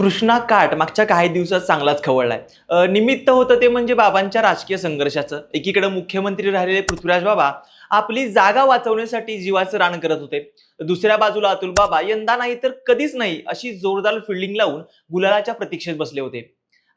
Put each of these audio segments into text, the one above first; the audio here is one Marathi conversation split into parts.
कृष्णा काट मागच्या काही दिवसात चांगलाच खवळलाय. निमित्त होतं ते म्हणजे बाबांच्या राजकीय संघर्षाचं. एकीकडे मुख्यमंत्री राहिलेले पृथ्वीराज बाबा आपली जागा वाचवण्यासाठी जीवाचं रान करत होते. दुसऱ्या बाजूला अतुल बाबा यंदा नाही तर कधीच नाही अशी जोरदार फिल्डिंग लावून गुलालाच्या प्रतीक्षेत बसले होते.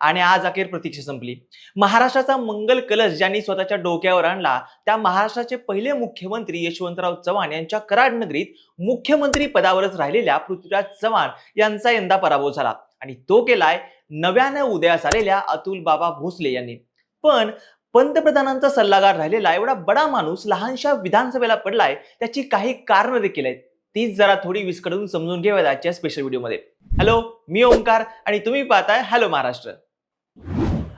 आणि आज अखेर प्रतीक्षा संपली. महाराष्ट्राचा मंगल कलश ज्यांनी स्वतःच्या डोक्यावर आणला त्या महाराष्ट्राचे पहिले मुख्यमंत्री यशवंतराव चव्हाण यांच्या कराड नगरीत मुख्यमंत्री पदावरच राहिलेल्या पृथ्वीराज चव्हाण यांचा यंदा पराभव झाला. आणि तो केलाय नव्यानं उदयास आलेल्या अतुल बाबा भोसले यांनी. पण पंतप्रधानांचा सल्लागार राहिलेला एवढा बडा माणूस लहानशा विधानसभेला पडलाय त्याची काही कारणं देखील आहेत. तीच जरा थोडी विस्कडून समजून घेऊयात आजच्या स्पेशल व्हिडिओमध्ये हॅलो मी ओंकार आणि तुम्ही पाहताय हॅलो महाराष्ट्र.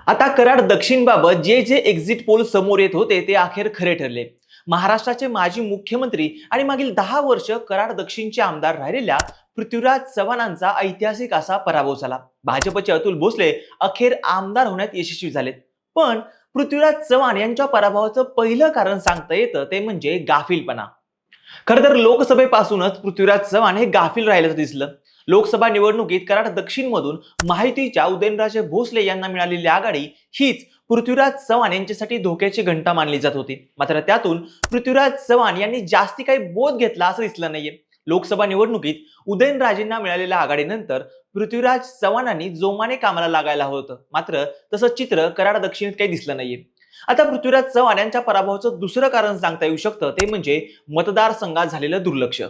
आता कराड दक्षिणबाबत जे जे एक्झिट पोल समोर येत होते ते अखेर खरे ठरले. महाराष्ट्राचे माजी मुख्यमंत्री आणि मागील दहा वर्ष कराड दक्षिणचे आमदार राहिलेल्या पृथ्वीराज चव्हाणांचा ऐतिहासिक असा पराभव झाला. भाजपचे अतुल भोसले अखेर आमदार होण्यात यशस्वी झालेत. पण पृथ्वीराज चव्हाण यांच्या पराभवाचं पहिलं कारण सांगता येतं ते म्हणजे गाफीलपणा. खर तर लोकसभेपासूनच पृथ्वीराज चव्हाण हे गाफील राहिल्याचं दिसलं. लोकसभा निवडणुकीत कराड दक्षिण मधून माहितीच्या उदयनराजे भोसले यांना मिळालेली आघाडी हीच पृथ्वीराज चव्हाण यांच्यासाठी धोक्याची घंटा मानली जात होती. मात्र त्यातून पृथ्वीराज चव्हाण यांनी जास्ती काही बोध घेतला असं दिसलं नाहीये. लोकसभा निवडणुकीत उदयनराजेंना मिळालेल्या आघाडीनंतर पृथ्वीराज चव्हाणांनी जोमाने कामाला लागायला होतं. मात्र तसं चित्र कराड दक्षिणेत काही दिसलं नाहीये. आता पृथ्वीराज चव्हाण यांच्या पराभवाचं दुसरं कारण सांगता येऊ शकतं ते म्हणजे मतदारसंघात झालेलं दुर्लक्ष.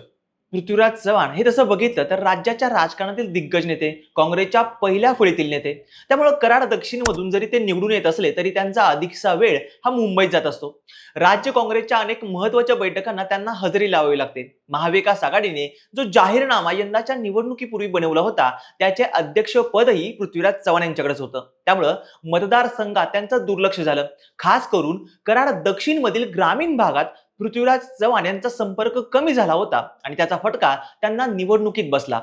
पृथ्वीराज चव्हाण हे तसं बघितलं तर राज्याच्या राजकारणातील दिग्गज नेते काँग्रेसच्या पहिल्या फळीतील नेते त्यामुळं कराड दक्षिणमधून जरी ते निवडून येत असले तरी त्यांचा अधिकचा वेळ हा मुंबईत जात असतो. राज्य काँग्रेसच्या अनेक महत्त्वाच्या बैठकांना त्यांना हजेरी लावावी लागते. महाविकास आघाडीने जो जाहीरनामा यंदाच्या निवडणुकीपूर्वी बनवला होता त्याचे अध्यक्षपदही पृथ्वीराज चव्हाण यांच्याकडेच होतं. त्यामुळं मतदारसंघात त्यांचं दुर्लक्ष झालं. खास करून कराड दक्षिणमधील ग्रामीण भागात पृथ्वीराज चव्हाण यांचा संपर्क कमी झाला होता आणि त्याचा फटका त्यांना निवडणुकीत बसला.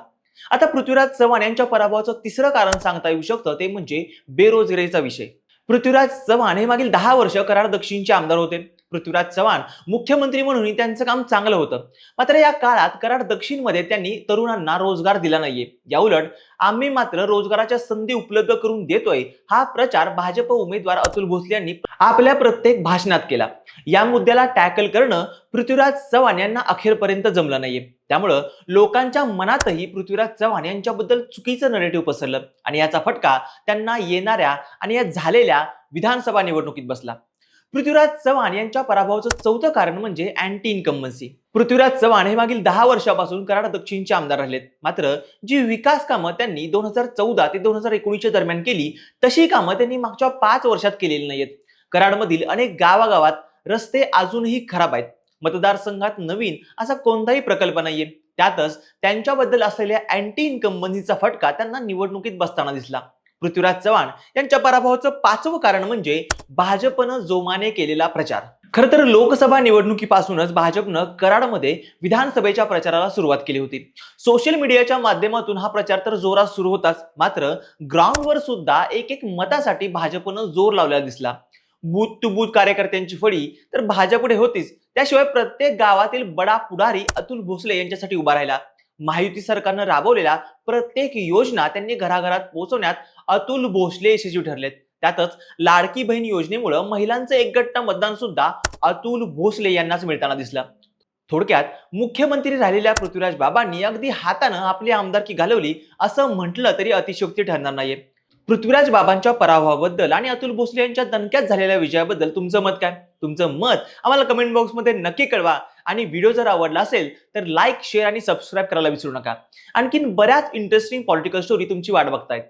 आता पृथ्वीराज चव्हाण यांच्या पराभवाचं तिसरं कारण सांगता येऊ शकतं ते म्हणजे बेरोजगारीचा विषय. पृथ्वीराज चव्हाण हे मागील दहा वर्ष कराड दक्षिणचे आमदार होते. पृथ्वीराज चव्हाण मुख्यमंत्री म्हणून त्यांचं काम चांगलं होतं. मात्र या काळात कराड दक्षिणमध्ये त्यांनी तरुणांना रोजगार दिला नाहीये. या उलट आम्ही मात्र रोजगाराच्या संधी उपलब्ध करून देतोय हा प्रचार भाजप उमेदवार अतुल भोसले यांनी आपल्या प्रत्येक भाषणात केला. या मुद्द्याला टॅकल करणं पृथ्वीराज चव्हाण यांना अखेरपर्यंत जमलं नाहीये. त्यामुळं लोकांच्या मनातही पृथ्वीराज चव्हाण यांच्याबद्दल चुकीचं नरेटिव्ह पसरलं आणि याचा फटका त्यांना येणाऱ्या आणि या झालेल्या विधानसभा निवडणुकीत बसला. पृथ्वीराज चव्हाण यांच्या पराभवाचं चौथं कारण म्हणजे अँटी इन्कम्बन्सी पृथ्वीराज चव्हाण हे मागील दहा वर्षापासून कराड दक्षिणचे आमदार राहिलेत. मात्र जी विकास कामं त्यांनी दोन हजार चौदा ते दोन हजार एकोणीसच्या दरम्यान केली तशी कामं त्यांनी मागच्या पाच वर्षात केलेली नाहीयेत. कराडमधील अनेक गावागावात रस्ते अजूनही खराब आहेत. मतदारसंघात नवीन असा कोणताही प्रकल्प नाहीये. त्यातच त्यांच्याबद्दल असलेल्या अँटी इन्कम्बन्सीचा फटका त्यांना निवडणुकीत बसताना दिसला. पृथ्वीराज चव्हाण यांच्या पराभवाचं पाचवं कारण म्हणजे भाजपनं जोमाने केलेला प्रचार. खरं तर लोकसभा निवडणुकीपासूनच भाजपनं कराडमध्ये विधानसभेच्या प्रचाराला सुरुवात केली होती. सोशल मीडियाच्या माध्यमातून हा प्रचार तर जोरात सुरू होताच. मात्र ग्राउंडवर सुद्धा एक एक मतासाठी भाजपनं जोर लावलेला दिसला. बूथ टू बूथ कार्यकर्त्यांची फळी तर भाजपकडे होतीच. त्याशिवाय प्रत्येक गावातील बडा पुढारी अतुल भोसले यांच्यासाठी उभा राहिला. महायुती सरकारनं राबवलेल्या प्रत्येक योजना त्यांनी घराघरात पोहोचवण्यात अतुल भोसले यशस्वी ठरलेत. त्यातच लाडकी बहीण योजनेमुळे महिलांचं एकगट्ट मतदान सुद्धा अतुल भोसले यांनाच मिळताना दिसलं. थोडक्यात मुख्यमंत्री राहिलेल्या पृथ्वीराज बाबांनी अगदी हातानं आपली आमदारकी घालवली असं म्हटलं तरी अतिशयोक्ती ठरणार नाहीये. पृथ्वीराज बाबांच्या पराभवाबद्दल आणि अतुल भोसले यांच्या दणक्यात झालेल्या विजयाबद्दल तुमचं मत काय? तुमचं मत आम्हाला कमेंट बॉक्समध्ये नक्की कळवा. आणि व्हिडिओ जर आवडला असेल तर लाईक शेअर आणि सबस्क्राईब करायला विसरू नका. आणखीन बऱ्याच इंटरेस्टिंग पॉलिटिकल स्टोरी तुमची वाट बघतायत.